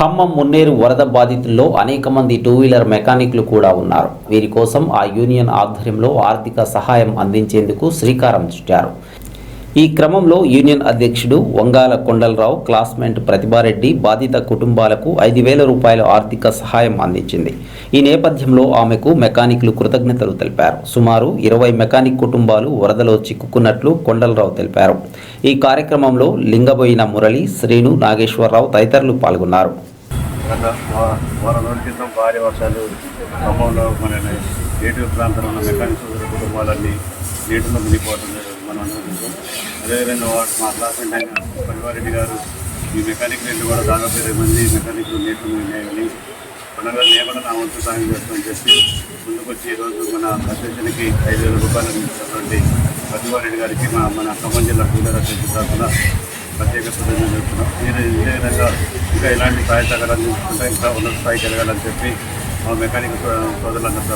ఖమ్మం మున్నేరు వరద బాధితుల్లో అనేక మంది టూ వీలర్ మెకానిక్లు కూడా ఉన్నారు. వీరి కోసం ఆ యూనియన్ ఆధ్వర్యంలో ఆర్థిక సహాయం అందించేందుకు శ్రీకారం చుట్టారు. ఈ క్రమంలో యూనియన్ అధ్యక్షుడు వంగాల కొండలరావు క్లాస్మేట్ ప్రతిభారెడ్డి బాధిత కుటుంబాలకు ఐదు వేల రూపాయల ఆర్థిక సహాయం అందించింది. ఈ నేపథ్యంలో ఆమెకు మెకానిక్లు కృతజ్ఞతలు తెలిపారు. సుమారు ఇరవై మెకానిక్ కుటుంబాలు వరదలో చిక్కుకున్నట్లు కొండలరావు తెలిపారు. ఈ కార్యక్రమంలో లింగబోయిన మురళి శ్రీను నాగేశ్వరరావు తదితరులు పాల్గొన్నారు. వారం రోజుల క్రితం భారీ వర్షాలు ఖమ్మంలో మన ప్రాంతంలో ఉన్న మెకానిక్ కుటుంబాలన్నీ నీటిలో మునిగిపోవడం జరిగింది అదేవిధంగా వాడు మా క్లాస్మేట్ అయిన పరివారెడ్డి గారు ఈ మెకానిక్ రెండు కూడా దాదాపు ఇరవై మంది మెకానిక్లు నీటిలో మునిగాయని పండుగ నేను నా వంతు సాయం చేస్తామని చెప్పి ముందుకొచ్చి ఈరోజు మన అధ్యక్షునికి ఐదు వేల రూపాయలు అందించినటువంటి ప్రతిభారెడ్డి గారికి మా మన ఖమ్మం జిల్లా కూలర్ అసోసియేషన్ తరఫున ప్రత్యేక కృతజ్ఞతలు చెప్తున్నాం మీరు ఇదే విధంగా ఇంకా ఇలాంటి సహాయ సహకారాలు ఇంకా ఉన్నత స్థాయికి వెళ్ళాలని చెప్పి మా మెకానిక్ సో- సోదరులందరూ